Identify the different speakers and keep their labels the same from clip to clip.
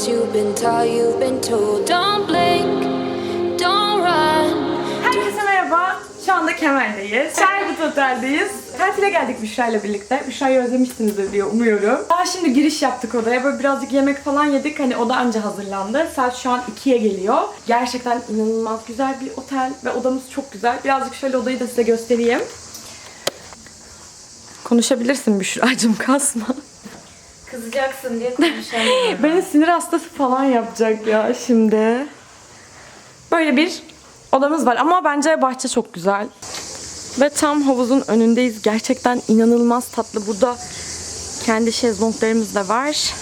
Speaker 1: things you've been taught, you've been told. Don't blink, don't run.
Speaker 2: Herkese merhaba. Şu anda Kemal'deyiz. Şerbet Otel'deyiz. Tatile geldik Büşra ile birlikte. Büşra'yı özlemişsinizdir diye umuyorum. Daha şimdi giriş yaptık odaya. Böyle birazcık yemek falan yedik. Hani oda anca hazırlandı. Saat şu an 2'ye geliyor. Gerçekten inanılmaz güzel bir otel ve odamız çok güzel. Birazcık şöyle odayı da size göstereyim. Konuşabilirsin Büşra'cığım kasma.
Speaker 3: Kızacaksın diye konuşamıyorum.
Speaker 2: Beni sinir hastası falan yapacak ya şimdi. Böyle bir odamız var ama bence bahçe çok güzel. Ve tam havuzun önündeyiz. Gerçekten inanılmaz tatlı. Burada kendi şezlonglarımız da var.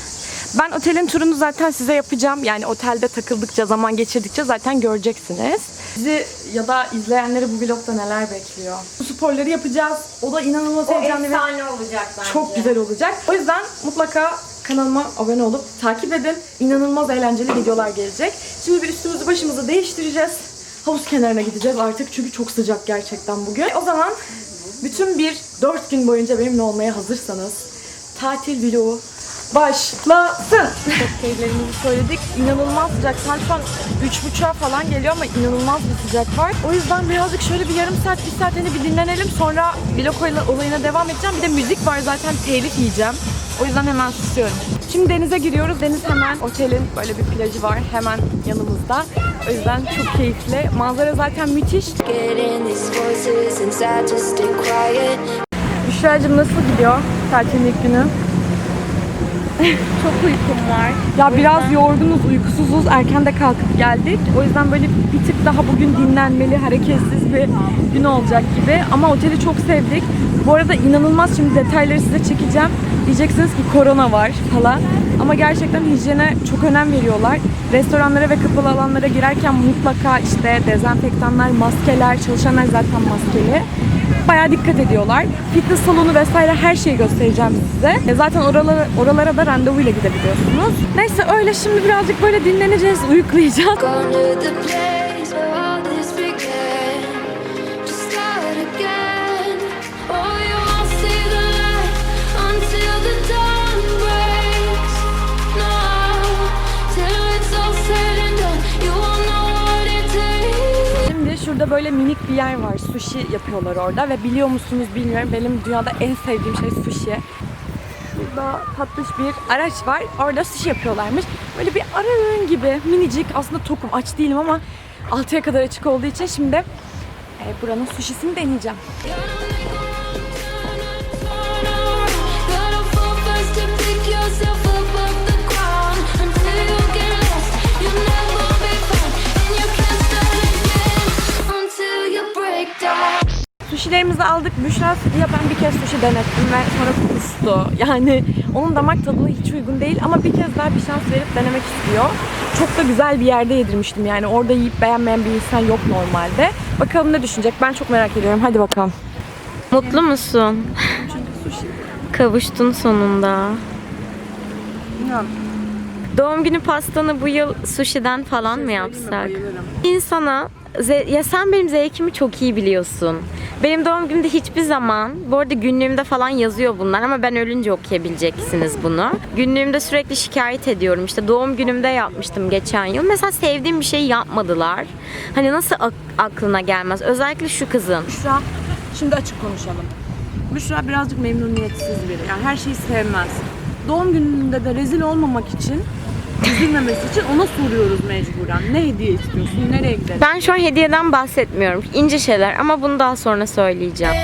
Speaker 2: Ben otelin turunu zaten size yapacağım. Yani otelde takıldıkça, zaman geçirdikçe zaten göreceksiniz. Bizi ya da izleyenleri bu vlogda neler bekliyor? Bu sporları yapacağız. O da inanılmaz
Speaker 3: o
Speaker 2: heyecanlı ve
Speaker 3: efsane olacak bence.
Speaker 2: çok güzel olacak. O yüzden mutlaka kanalıma abone olup takip edin. İnanılmaz eğlenceli videolar gelecek. Şimdi bir üstümüzü başımızı değiştireceğiz. Havuz kenarına gideceğiz artık çünkü çok sıcak gerçekten bugün. O zaman bütün bir 4 gün boyunca benimle olmaya hazırsanız tatil vlogu başlasın. Kokteyllerimizi söyledik. İnanılmaz sıcak. Saat şu an 3.30'a falan geliyor ama inanılmaz bir sıcak var. O yüzden birazcık şöyle bir yarım saat, bir saat hani bir dinlenelim. Sonra vlog olayına devam edeceğim. Bir de müzik var zaten telif yiyeceğim. O yüzden hemen susuyorum. Şimdi denize giriyoruz. Deniz hemen otelin böyle bir plajı var. Hemen yanımızda. O yüzden çok keyifli. Manzara zaten müthiş. Büşra'cığım nasıl gidiyor tatilin ilk günü?
Speaker 3: Çok uykum var.
Speaker 2: Ya biraz yorgunuz, uykusuzuz. Erken de kalkıp geldik. O yüzden böyle bir tık daha bugün dinlenmeli, hareketsiz bir gün olacak gibi. Ama oteli çok sevdik. Bu arada inanılmaz şimdi detayları size çekeceğim. Diyeceksiniz ki korona var falan. Ama gerçekten hijyene çok önem veriyorlar. Restoranlara ve kapalı alanlara girerken mutlaka işte dezenfektanlar, maskeler, çalışanlar zaten maskeli. Bayağı dikkat ediyorlar. Fitness salonu vesaire her şeyi göstereceğim size. E Zaten oralara, oralara da randevuyla gidebiliyorsunuz. Neyse öyle şimdi birazcık böyle dinleneceğiz, uyuklayacağız. Şurada böyle minik bir yer var. Sushi yapıyorlar orada ve biliyor musunuz bilmiyorum benim dünyada en sevdiğim şey sushi. Şurada tatlış bir araç var. Orada sushi yapıyorlarmış. Böyle bir ara öğün gibi minicik. Aslında tokum aç değilim ama 6'ya kadar açık olduğu için şimdi e, buranın sushisini deneyeceğim.
Speaker 1: Down.
Speaker 2: Sushilerimizi aldık. Büşra ya ben bir kez sushi denettim ve sonra kustu. Yani onun damak tadına hiç uygun değil ama bir kez daha bir şans verip denemek istiyor. Çok da güzel bir yerde yedirmiştim yani orada yiyip beğenmeyen bir insan yok normalde. Bakalım ne düşünecek ben çok merak ediyorum. Hadi bakalım.
Speaker 3: Mutlu musun? Kavuştun sonunda. Doğum günü pastanı bu yıl sushi'den falan mı yapsak? İnsana ya sen benim zevkimi çok iyi biliyorsun. Benim doğum günümde hiçbir zaman, bu arada günlüğümde falan yazıyor bunlar ama ben ölünce okuyabileceksiniz bunu. Günlüğümde sürekli şikayet ediyorum. İşte doğum günümde yapmıştım geçen yıl. Mesela sevdiğim bir şeyi yapmadılar. Hani nasıl ak- aklına gelmez? Özellikle şu kızın.
Speaker 2: Büşra şimdi açık konuşalım. Büşra birazcık memnuniyetsiz biri. Yani her şeyi sevmez. Doğum gününde de rezil olmamak için üzülmemesi için ona soruyoruz mecburen. Ne hediye istiyorsun? Nereye gidelim?
Speaker 3: Ben şu an hediyeden bahsetmiyorum. İnce şeyler ama bunu daha sonra söyleyeceğim.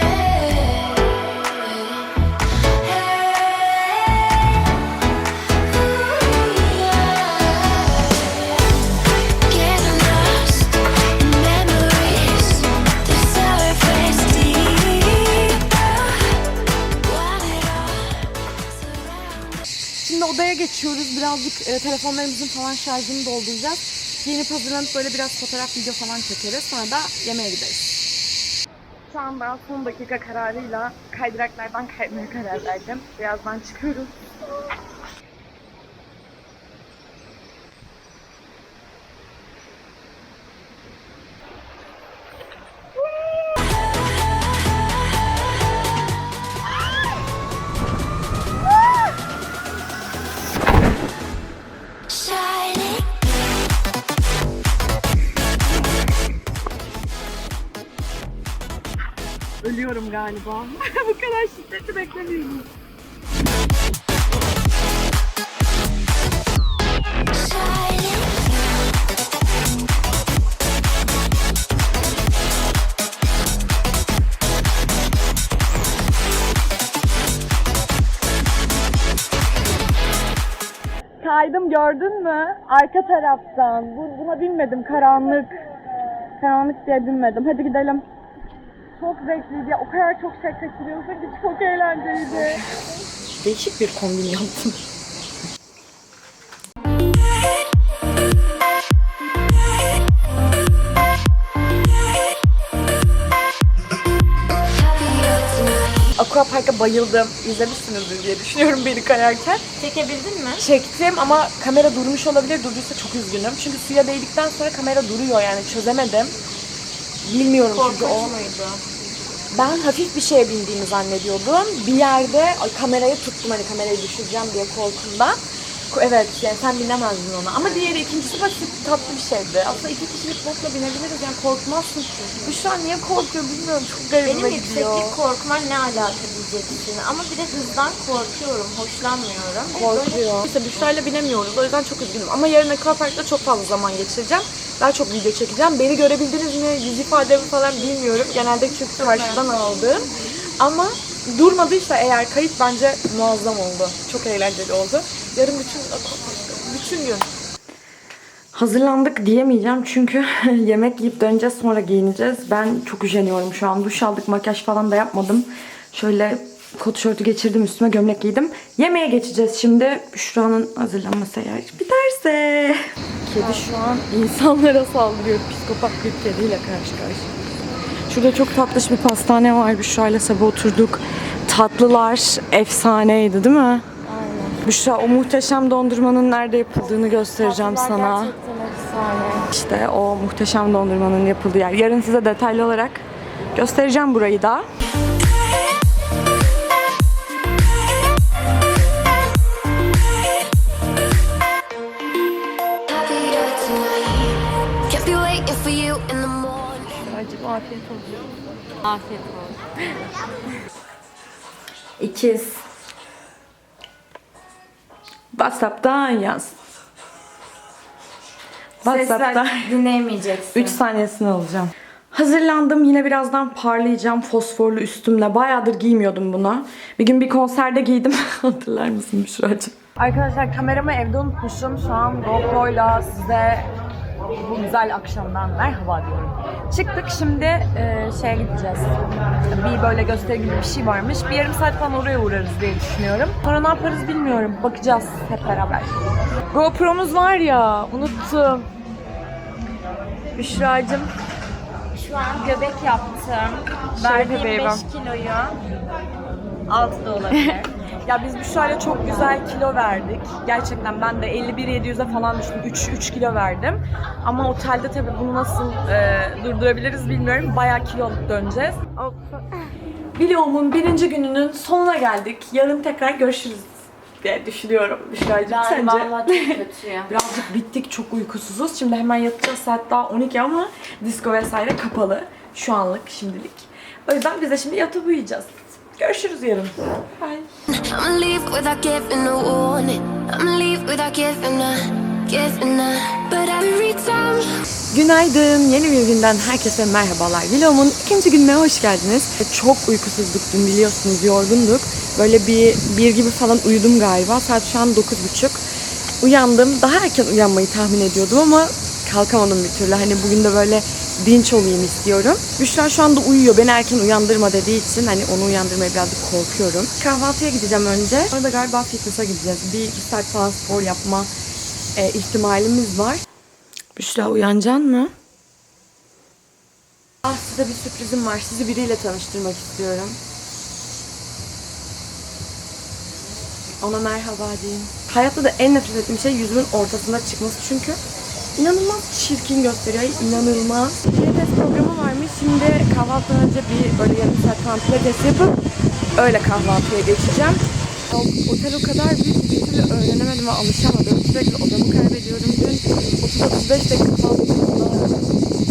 Speaker 2: Geçiyoruz. Birazcık e, telefonlarımızın falan şarjını dolduracağız. Giyinip hazırlanıp böyle biraz fotoğraf, video falan çekeriz. Sonra da yemeğe gideriz. Şu anda son dakika kararıyla kaydıraklardan kaymaya karar verdim. Birazdan çıkıyoruz. Üşüyorum galiba. Bu kadar şiddetli beklemiyordum. Kaydım gördün mü? Arka taraftan. Bu, buna binmedim. Karanlık. Karanlık diye binmedim. Hadi gidelim. Çok zevkliydi. O kadar çok şey kaçırıyorsun ki çok eğlenceliydi. Değişik bir kombin yaptım. Aqua Park'a bayıldım. İzlemişsinizdir diye düşünüyorum beni kayarken.
Speaker 3: Çekebildin mi?
Speaker 2: Çektim ama kamera durmuş olabilir. Durduysa çok üzgünüm. Çünkü suya değdikten sonra kamera duruyor yani çözemedim. Bilmiyorum çünkü o.
Speaker 3: muydu?
Speaker 2: Ben hafif bir şeye bindiğimi zannediyordum. Bir yerde ay, kamerayı tuttum hani kamerayı düşüreceğim diye korkumdan. Evet yani sen binemezdin ona. Ama diğeri ikincisi basit tatlı bir şeydi. Aslında iki kişilik botla binebiliriz yani korkmazsın. Bu şu an niye korkuyor bilmiyorum. Çok garibime
Speaker 3: Benim
Speaker 2: gidiyor.
Speaker 3: yükseklik korkma ne alaka diyeceksin. Ama bir de hızdan korkuyorum, hoşlanmıyorum.
Speaker 2: Korkuyor. İşte Büşra'yla binemiyoruz. O yüzden çok üzgünüm. Ama yarın Aquapark'ta çok fazla zaman geçireceğim. Daha çok video çekeceğim. Beni görebildiniz mi? Yüz ifademi falan bilmiyorum. Genelde çünkü karşıdan aldım. Ama durmadıysa eğer kayıt bence muazzam oldu. Çok eğlenceli oldu. Yarın bütün bütün gün. Hazırlandık diyemeyeceğim çünkü yemek yiyip döneceğiz sonra giyineceğiz. Ben çok üşeniyorum şu an. Duş aldık, makyaj falan da yapmadım. Şöyle kot şortu geçirdim üstüme gömlek giydim. Yemeğe geçeceğiz şimdi. Şuranın hazırlanması eğer biterse. Kedi şu an insanlara saldırıyor. Psikopat bir kediyle karşı karşıya. Şurada çok tatlış bir pastane var. Büşra'yla sabah oturduk. Tatlılar efsaneydi değil mi? Aynen. Büşra o muhteşem dondurmanın nerede yapıldığını göstereceğim sana. İşte o muhteşem dondurmanın yapıldığı yer. Yarın size detaylı olarak göstereceğim burayı da. Afiyet olsun.
Speaker 3: Afiyet olsun.
Speaker 2: İkiz. WhatsApp'tan yaz. WhatsApp'ta
Speaker 3: dinleyemeyeceksin.
Speaker 2: 3 saniyesini alacağım. Hazırlandım. Yine birazdan parlayacağım fosforlu üstümle. Bayağıdır giymiyordum bunu. Bir gün bir konserde giydim. Hatırlar mısın Büşra'cığım? Arkadaşlar kameramı evde unutmuşum. Şu an GoPro'yla size bu güzel akşamdan merhaba diyorum. Çıktık şimdi e, şeye gideceğiz. Bir böyle gösteri gibi bir şey varmış. Bir yarım saat falan oraya uğrarız diye düşünüyorum. Sonra ne yaparız bilmiyorum. Bakacağız hep beraber. GoPro'muz var ya unuttum. Büşra'cığım
Speaker 3: Şu an göbek yaptım.
Speaker 2: Şöyle
Speaker 3: Verdiğim
Speaker 2: bebeğim.
Speaker 3: 5 kiloyu 6 da olabilir.
Speaker 2: Ya biz Büşra'yla çok güzel kilo verdik. Gerçekten ben de 51-700'e falan düştüm. 3, 3 kilo verdim. Ama otelde tabii bunu nasıl e, durdurabiliriz bilmiyorum. Bayağı kilo alıp döneceğiz. Vlog'umun birinci gününün sonuna geldik. Yarın tekrar görüşürüz diye düşünüyorum Büşra'cığım.
Speaker 3: Ben
Speaker 2: Sence?
Speaker 3: çok.
Speaker 2: Birazcık bittik, çok uykusuzuz. Şimdi hemen yatacağız. Saat daha 12 ama disco vesaire kapalı. Şu anlık, şimdilik. O yüzden biz de şimdi yatıp uyuyacağız. Görüşürüz yarın. Bye.
Speaker 1: I'ma leave without giving a warning. I'ma leave without giving a, giving a. But every time
Speaker 2: Günaydın. Yeni bir günden herkese merhabalar. Vlog'umun ikinci gününe hoş geldiniz. Çok uykusuzduk dün biliyorsunuz, yorgunduk. Böyle bir, bir gibi falan uyudum galiba. Saat şu an dokuz buçuk. Uyandım. Daha erken uyanmayı tahmin ediyordum ama kalkamadım bir türlü. Hani bugün de böyle dinç olayım istiyorum. Büşra şu anda uyuyor. Beni erken uyandırma dediği için hani onu uyandırmaya birazcık korkuyorum. Kahvaltıya gideceğim önce. Sonra da galiba fitness'a gideceğiz. Bir, bir saat falan spor yapma e, ihtimalimiz var. Büşra uyanacaksın mı? Ah size bir sürprizim var. Sizi biriyle tanıştırmak istiyorum. Ona merhaba deyin. Hayatta da en nefret ettiğim şey yüzümün ortasında çıkması çünkü inanılmaz çirkin gösteriyor. İnanılmaz. Pilates programı varmış. Şimdi kahvaltıdan önce bir böyle yarım saat falan pilates yapıp öyle kahvaltıya geçeceğim. O, otel o kadar büyük ki bir türlü öğrenemedim ve alışamadım. Sürekli odamı kaybediyorum. Dün 30-35 dakika fazla uyudum.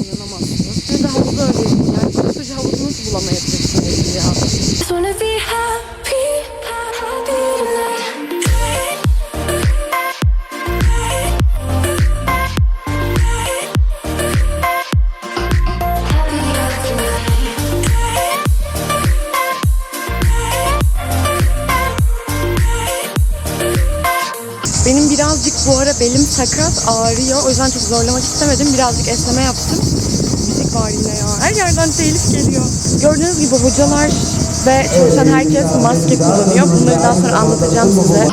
Speaker 2: İnanamazsınız. Şimdi de havuzda öyle yapacağım. sushi havuzu nasıl bulamayabilirsiniz ya? Sakat, ağrıyor. O yüzden çok zorlamak istemedim. Birazcık esneme yaptım. Müzik var yine ya. Her yerden telif geliyor. Gördüğünüz gibi hocalar ve çalışan herkes maske kullanıyor. Bunları daha sonra anlatacağım size.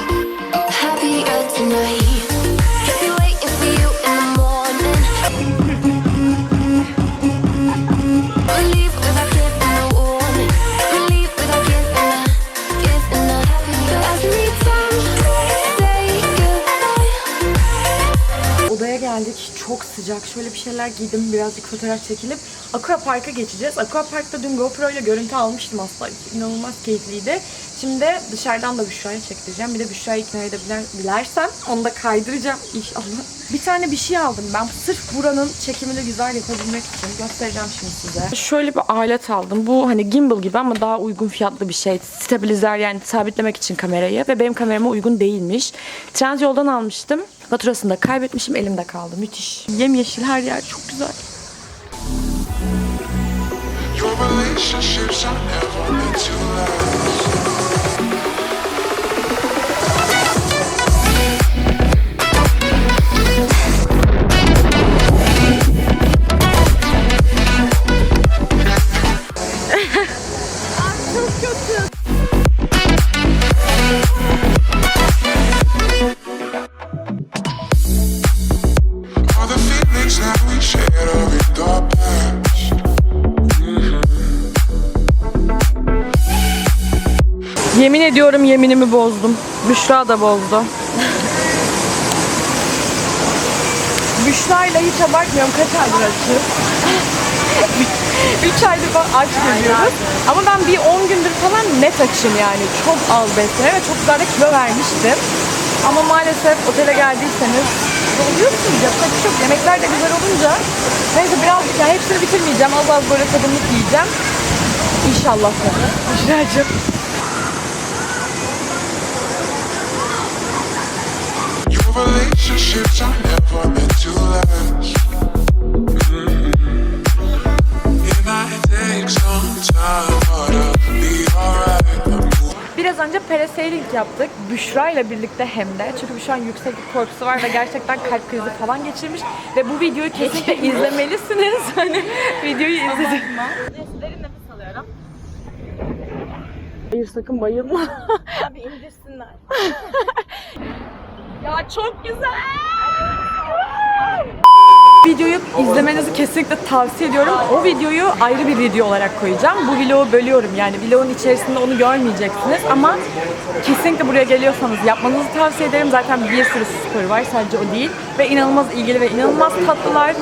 Speaker 2: Şeyler giydim. Birazcık fotoğraf çekilip Aqua Park'a geçeceğiz. Aqua Park'ta dün GoPro ile görüntü almıştım aslında. İnanılmaz keyifliydi. Şimdi dışarıdan da Büşra'ya çektireceğim. Bir de Büşra'yı ikna edebilirsem onu da kaydıracağım inşallah. Bir tane bir şey aldım ben. Sırf buranın çekimini güzel yapabilmek için. Göstereceğim şimdi size. Şöyle bir alet aldım. Bu hani gimbal gibi ama daha uygun fiyatlı bir şey. Stabilizer yani sabitlemek için kamerayı. Ve benim kamerama uygun değilmiş. Trendyol'dan almıştım. Faturasını da kaybetmişim. Elimde kaldı. Müthiş. Yemyeşil her yer. Çok güzel.
Speaker 4: Your relationships are never meant to last.
Speaker 2: Ediyorum yeminimi bozdum. Büşra da bozdu. Büşra'yla hiç abartmıyorum. Kaç aydır açız? 3 aydır falan aç geliyoruz. Ama ben bir 10 gündür falan net açım yani. Çok az beslene ve çok güzel de kilo vermiştim. Ama maalesef otele geldiyseniz oluyorsunuz. Bir şey yok. Yemekler de güzel olunca. Neyse birazcık yani hepsini bitirmeyeceğim. Az az böyle tadımlık yiyeceğim. İnşallah tabii. Büşra'cığım.
Speaker 4: Relationships are never meant to last. It might take some time, but I'll be alright. I'm moving
Speaker 2: Biraz önce parasailing yaptık. Büşra ile birlikte hem de. Çünkü Büşra yükseklik korkusu var ve gerçekten kalp krizi falan geçirmiş. Ve bu videoyu kesinlikle izlemelisiniz. Hani videoyu izledim. Derin nefes alıyorum. Hayır sakın bayılma.
Speaker 3: Abi indirsinler.
Speaker 2: ya çok güzel. Videoyu izlemenizi kesinlikle tavsiye ediyorum. O videoyu ayrı bir video olarak koyacağım. Bu vlogu bölüyorum yani vlogun içerisinde onu görmeyeceksiniz ama kesinlikle buraya geliyorsanız yapmanızı tavsiye ederim. Zaten bir sürü sporu var sadece o değil ve inanılmaz ilgili ve inanılmaz tatlılar.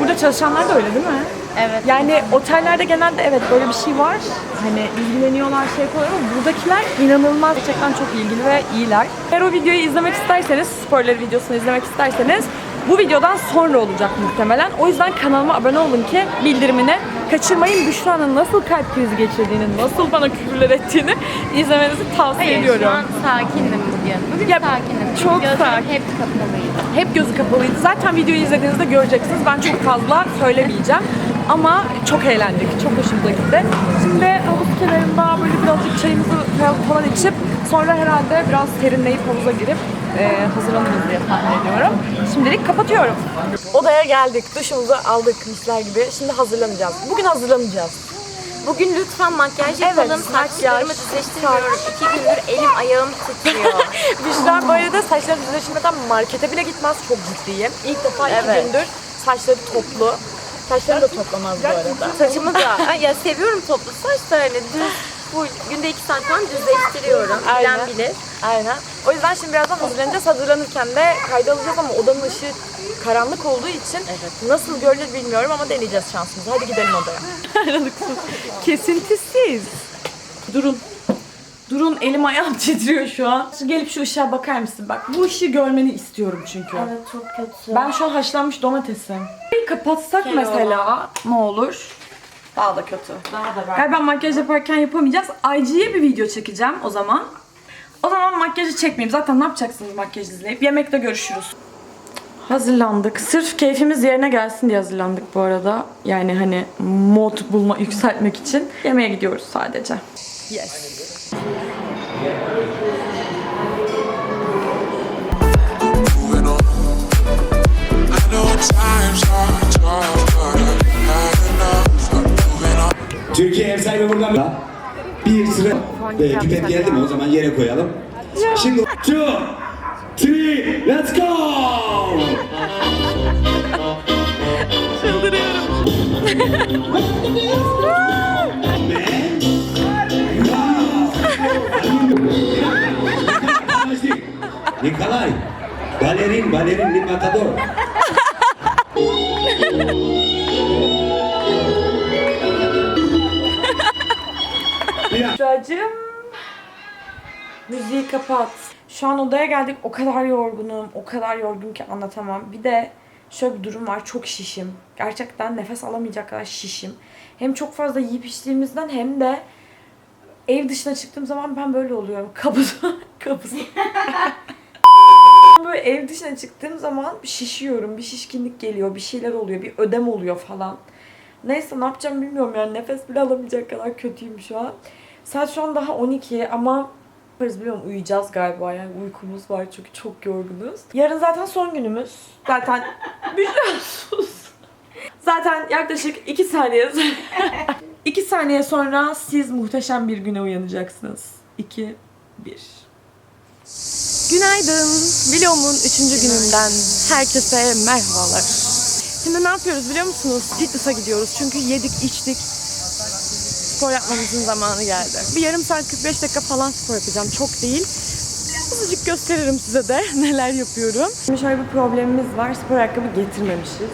Speaker 2: Burada çalışanlar da öyle değil mi?
Speaker 3: Evet.
Speaker 2: Yani otellerde genelde evet böyle bir şey var. Hani ilgileniyorlar şey yapıyorlar ama buradakiler inanılmaz gerçekten çok ilgili ve iyiler. Eğer o videoyu izlemek isterseniz, sporları videosunu izlemek isterseniz bu videodan sonra olacak muhtemelen. O yüzden kanalıma abone olun ki bildirimini kaçırmayın. Büşra'nın nasıl kalp krizi geçirdiğini, nasıl bana küfürler ettiğini izlemenizi tavsiye
Speaker 3: Hayır
Speaker 2: ediyorum.
Speaker 3: şu an sakindim bugün. Bugün
Speaker 2: Ya,
Speaker 3: sakinim.
Speaker 2: çok
Speaker 3: Gözlerim
Speaker 2: sakin.
Speaker 3: hep kapalıydı.
Speaker 2: Hep gözü kapalıydı. Zaten videoyu izlediğinizde göreceksiniz. Ben çok fazla söylemeyeceğim. Ama çok eğlendik. Çok hoşumuza gitti. Şimdi havuz kenarında böyle birazcık çayımızı falan içip sonra herhalde biraz serinleyip havuza girip e, hazırlanırız diye tahmin ediyorum. Şimdilik kapatıyorum. Odaya geldik. Duşumuzu aldık misler gibi. Şimdi hazırlanacağız. Bugün hazırlanacağız.
Speaker 3: Bugün lütfen makyaj
Speaker 2: Evet,
Speaker 3: yapalım.
Speaker 2: makyaj,
Speaker 3: Saçlarımı düzleştiriyorum. İki gündür elim ayağım titriyor.
Speaker 2: Büşra bu arada saçları düzleştirmeden markete bile gitmez. Çok ciddiyim. İlk defa iki
Speaker 3: Evet.
Speaker 2: gündür saçları toplu. Saçlarını da toplamaz bu arada.
Speaker 3: Saçımı da. Ay ya seviyorum toplu saçlarını. Düz full günde iki saat falan düzleştiriyorum. Bilen
Speaker 2: Aynen.
Speaker 3: bilir.
Speaker 2: Aynen. O yüzden şimdi birazdan hazırlanacağız. Hazırlanırken de kayda alacağız ama odanın ışığı karanlık olduğu için nasıl görünür bilmiyorum ama deneyeceğiz şansımızı. Hadi gidelim odaya. Aralıksız. Kesintisiz. Durun. Durun elim ayağım titriyor şu an. Şu Gelip şu ışığa bakar mısın? Bak bu ışığı görmeni istiyorum çünkü.
Speaker 3: Evet çok kötü.
Speaker 2: Ben şu an haşlanmış domatesim. Bir kapatsak mesela ne olur? Daha da kötü. Daha da Galiba makyaj yaparken yapamayacağız. IG'ye bir video çekeceğim o zaman. O zaman makyajı çekmeyeyim. Zaten ne yapacaksınız makyaj izleyip? Yemekte görüşürüz. Hazırlandık. Sırf keyfimiz yerine gelsin diye hazırlandık bu arada. Yani hani mod bulma, yükseltmek için. Yemeğe gidiyoruz sadece. Yes.
Speaker 5: Türkiye ev sahibi burada mı? Bir sıra e, pipet geldi mi? O zaman yere koyalım. Şimdi two, three, let's go! Çıldırıyorum. Nikolay, balerin, balerin, bir matador. Bir
Speaker 2: Cacım. Müziği kapat. Şu an odaya geldik. O kadar yorgunum. O kadar yorgun ki anlatamam. Bir de şöyle bir durum var. Çok şişim. Gerçekten nefes alamayacak kadar şişim. Hem çok fazla yiyip içtiğimizden hem de ev dışına çıktığım zaman ben böyle oluyorum. Kabız. Kabız. böyle ev dışına çıktığım zaman şişiyorum. Bir şişkinlik geliyor. Bir şeyler oluyor. Bir ödem oluyor falan. Neyse ne yapacağım bilmiyorum yani. Nefes bile alamayacak kadar kötüyüm şu an. Saat şu an daha 12 ama yaparız biliyorum uyuyacağız galiba yani uykumuz var çünkü çok yorgunuz. Yarın zaten son günümüz. Zaten biliyorsunuz. Zaten yaklaşık 2 saniye 2 saniye sonra siz muhteşem bir güne uyanacaksınız. 2 1 Günaydın. Vlogumun 3. gününden herkese merhabalar. Şimdi ne yapıyoruz biliyor musunuz? Fitness'a gidiyoruz çünkü yedik içtik. Spor yapmamızın zamanı geldi. Bir yarım saat 45 dakika falan spor yapacağım. Çok değil. Azıcık gösteririm size de neler yapıyorum. Şimdi şöyle bir problemimiz var. Spor ayakkabı getirmemişiz.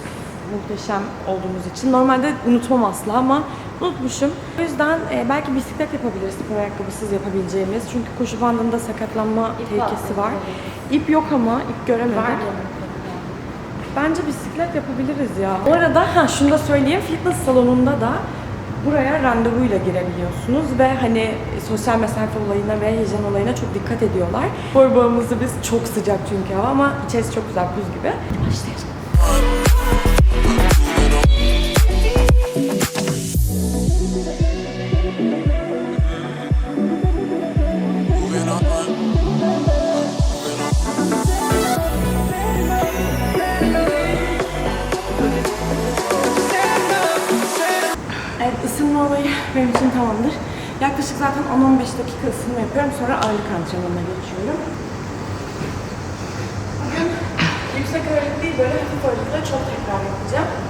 Speaker 2: Muhteşem olduğumuz için. Normalde unutmam asla ama unutmuşum. O yüzden e, belki bisiklet yapabiliriz spor ayakkabısız yapabileceğimiz. Çünkü koşu bandında sakatlanma tehlikesi var. İp yok ama ip göremedik. Bence bisiklet yapabiliriz ya. Bu arada ha şunu da söyleyeyim. Fitness salonunda da buraya randevuyla girebiliyorsunuz ve hani sosyal mesafe olayına ve hijyen olayına çok dikkat ediyorlar. Spor bağımızı biz çok sıcak çünkü hava ama içerisi çok güzel buz gibi. Başlayalım. Evet ısınma olayı benim için tamamdır. Yaklaşık zaten 10-15 dakika ısınma yapıyorum. Sonra ağırlık antrenmanına geçiyorum. Bugün yüksek ağırlık değil böyle hafif ağırlıkla çok tekrar yapacağım.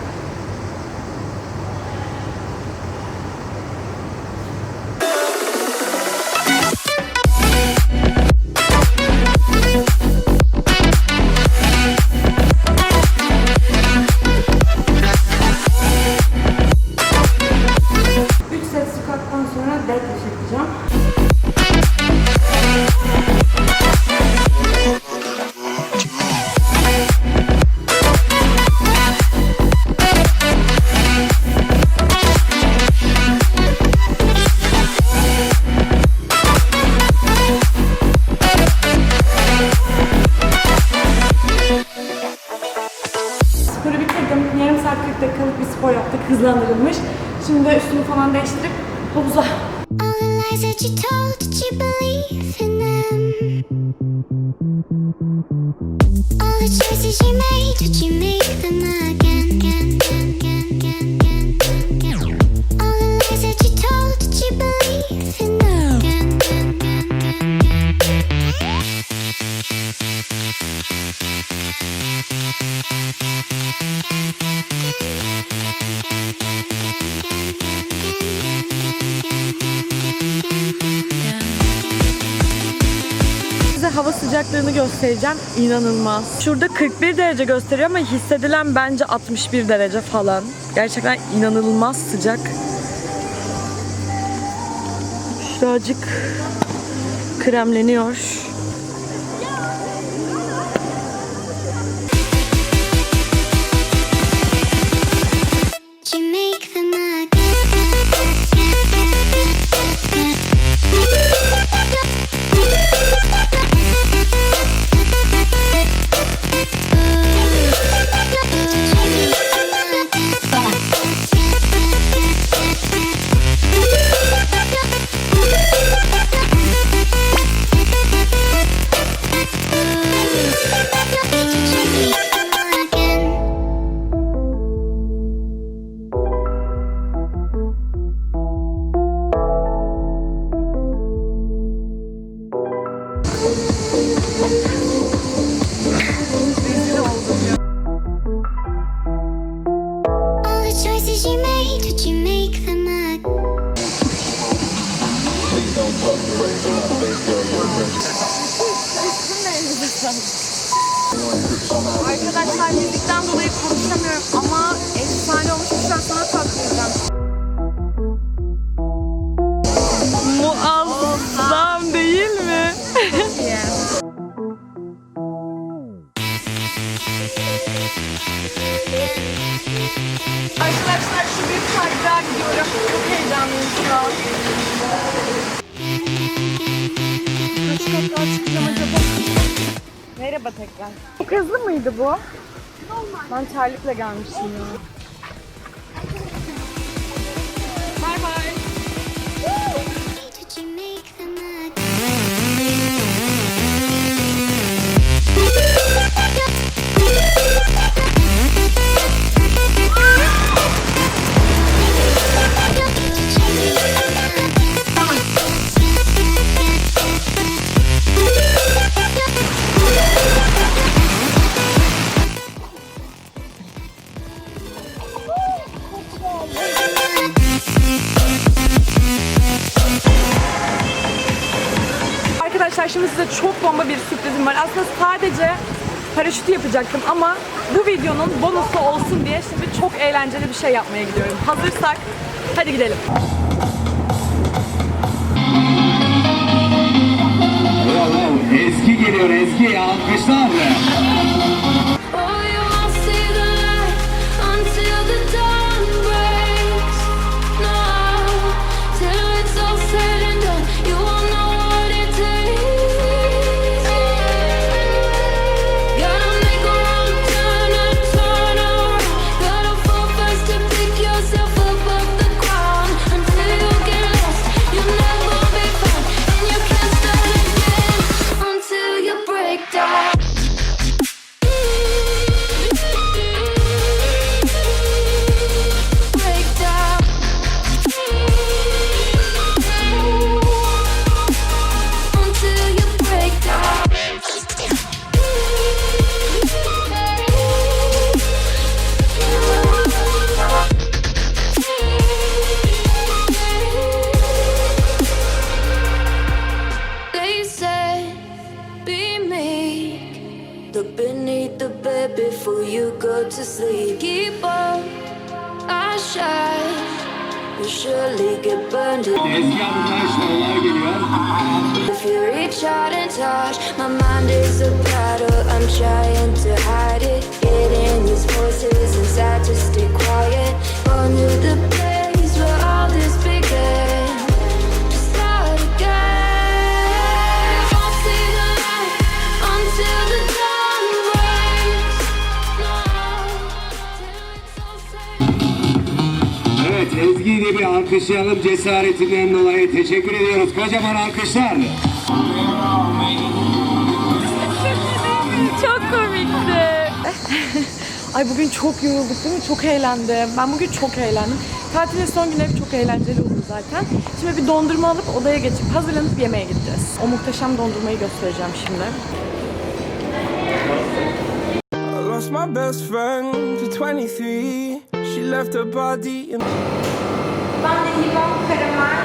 Speaker 1: You made, did you make
Speaker 2: hava sıcaklığını göstereceğim. İnanılmaz. Şurada 41 derece gösteriyor ama hissedilen bence 61 derece falan. Gerçekten inanılmaz sıcak. Şuracık kremleniyor. Merhaba tekrar. Çok hızlı mıydı bu? Ben terlikle gelmişim ya. Sürprizim var. Aslında sadece paraşütü yapacaktım ama bu videonun bonusu olsun diye şimdi çok eğlenceli bir şey yapmaya gidiyorum. Hazırsak hadi gidelim.
Speaker 5: Eski geliyor eski alkışlar. Alkışlayalım cesaretinden dolayı teşekkür ediyoruz. Kocaman alkışlar.
Speaker 2: Çok komikti. Ay bugün çok yorulduk değil mi? Çok eğlendim. Ben bugün çok eğlendim. Tatilin son günleri çok eğlenceli oldu zaten. Şimdi bir dondurma alıp odaya geçip hazırlanıp yemeğe gideceğiz. O muhteşem dondurmayı göstereceğim şimdi.
Speaker 6: I lost my best friend to 23. She left her body in
Speaker 3: Ben de limon karamel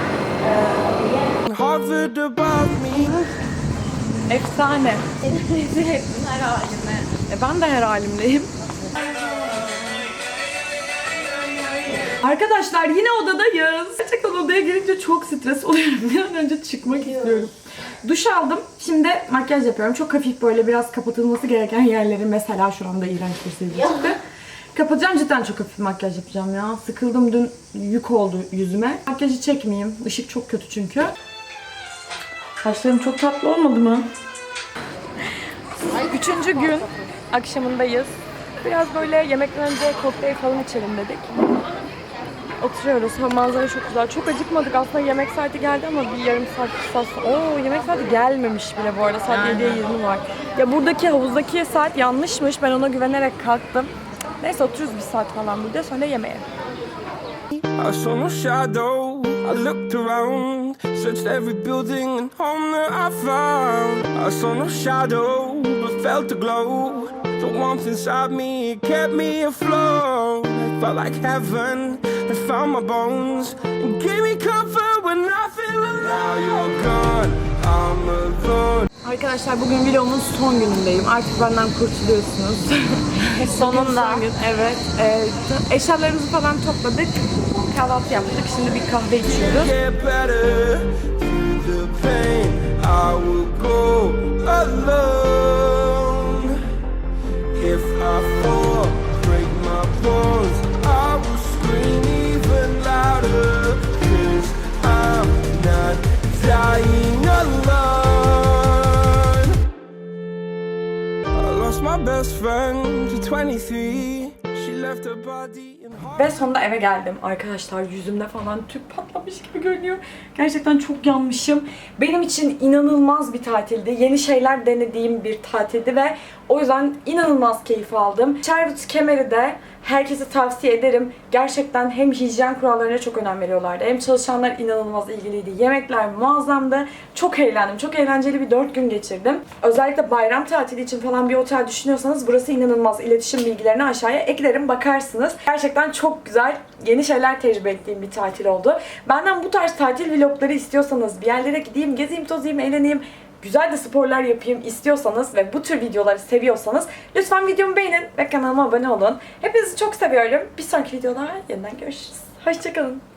Speaker 6: Harvard above me.
Speaker 2: Efsane.
Speaker 3: her halime.
Speaker 2: E ben de her halimdeyim. Arkadaşlar yine odadayız. Gerçekten odaya gelince çok stres oluyorum. Bir an önce çıkmak istiyorum. Duş aldım. Şimdi makyaj yapıyorum. Çok hafif böyle biraz kapatılması gereken yerleri mesela şu anda iğrenç bir sivilce çıktı. Kapatacağım cidden çok hafif makyaj yapacağım ya. Sıkıldım dün yük oldu yüzüme. Makyajı çekmeyeyim. Işık çok kötü çünkü. Saçlarım çok tatlı olmadı mı? Üçüncü gün akşamındayız. Biraz böyle yemekten önce kokteyl falan içelim dedik. Oturuyoruz. Ha, manzara çok güzel. Çok acıkmadık. Aslında yemek saati geldi ama bir yarım saat, sonra. Oo yemek saati gelmemiş bile bu arada. Saat 7'ye 20 var. Ya buradaki havuzdaki saat yanlışmış. Ben ona güvenerek kalktım. Neyse otururuz bir saat falan burada. Sonra yemeğe.
Speaker 6: I saw no shadow. I looked around, Searched every building and home that I found. I saw no shadow, but felt the glow. The warmth inside me kept me afloat. Felt like heaven had found my bones and gave me comfort when I feel alone. Now you're gone, I'm alone.
Speaker 2: Arkadaşlar bugün vlogumun son günündeyim. Artık benden kurtuluyorsunuz.
Speaker 3: Sonunda.
Speaker 2: Son gün, evet. Ee, eşyalarımızı falan topladık. Kahvaltı yaptık. Şimdi bir kahve içiyoruz.
Speaker 6: Get better through the pain. I will go alone. If I fall, break my bones, I will scream even louder. Cause I'm not dying alone.
Speaker 2: Ve sonunda eve geldim. Arkadaşlar yüzümde falan tüp patlamış gibi görünüyor. Gerçekten çok yanmışım. Benim için inanılmaz bir tatildi. Yeni şeyler denediğim bir tatildi ve o yüzden inanılmaz keyif aldım. Sherwood Kemer'i de herkese tavsiye ederim. Gerçekten hem hijyen kurallarına çok önem veriyorlardı. Hem çalışanlar inanılmaz ilgiliydi. Yemekler muazzamdı. Çok eğlendim. Çok eğlenceli bir 4 gün geçirdim. Özellikle bayram tatili için falan bir otel düşünüyorsanız burası inanılmaz. İletişim bilgilerini aşağıya eklerim bakarsınız. Gerçekten çok güzel yeni şeyler tecrübe ettiğim bir tatil oldu. Benden bu tarz tatil vlogları istiyorsanız bir yerlere gideyim, gezeyim, tozayım, eğleneyim güzel de sporlar yapayım istiyorsanız ve bu tür videoları seviyorsanız lütfen videomu beğenin ve kanalıma abone olun. Hepinizi çok seviyorum. Bir sonraki videoda yeniden görüşürüz. Hoşçakalın.